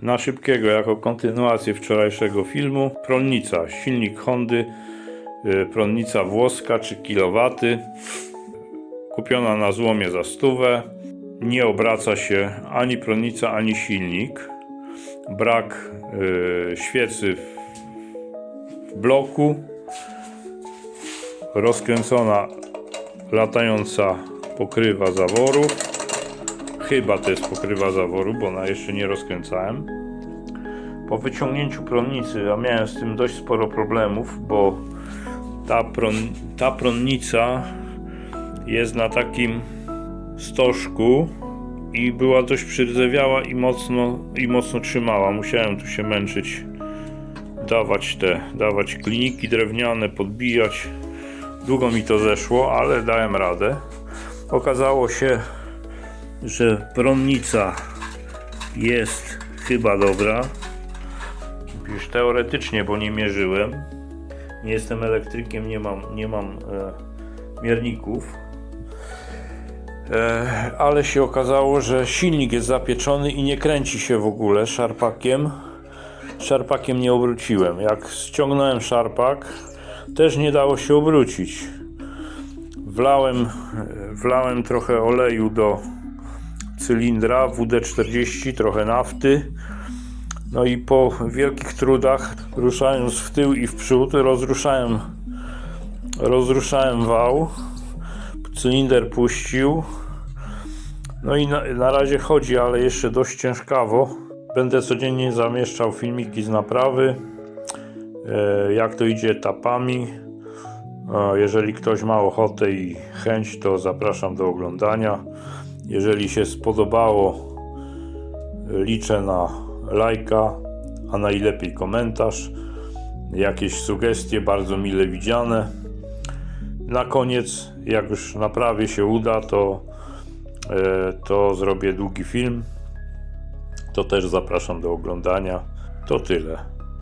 Na szybkiego, jako kontynuację wczorajszego filmu, prądnica, silnik Hondy, y, prądnica włoska 3 kW, kupiona na złomie za stówę, nie obraca się ani prądnica, ani silnik, brak y, świecy w bloku, rozkręcona latająca pokrywa zaworów, chyba to jest pokrywa zaworu, bo ona jeszcze nie rozkręcałem. Po wyciągnięciu prądnicy, a miałem z tym dość sporo problemów, bo ta, prąd, ta prądnica jest na takim stożku i była dość przydzewiała i mocno, i mocno trzymała. Musiałem tu się męczyć, dawać te, dawać kliniki drewniane, podbijać. Długo mi to zeszło, ale dałem radę. Okazało się, że prądnica jest chyba dobra. Już teoretycznie, bo nie mierzyłem. Nie jestem elektrykiem, nie mam, nie mam e, mierników. E, ale się okazało, że silnik jest zapieczony i nie kręci się w ogóle szarpakiem. Szarpakiem nie obróciłem. Jak ściągnąłem szarpak, też nie dało się obrócić. Wlałem, wlałem trochę oleju do cylindra WD-40, trochę nafty. No i po wielkich trudach, ruszając w tył i w przód, rozruszałem, rozruszałem wał. Cylinder puścił. No i na, na razie chodzi, ale jeszcze dość ciężkawo. Będę codziennie zamieszczał filmiki z naprawy, e, jak to idzie etapami. E, Jeżeli ktoś ma ochotę i chęć, to zapraszam do oglądania. Jeżeli się spodobało, liczę na lajka, a najlepiej komentarz, jakieś sugestie bardzo mile widziane. Na koniec, jak już naprawie się uda, to, e, to zrobię długi film. To też zapraszam do oglądania. To tyle.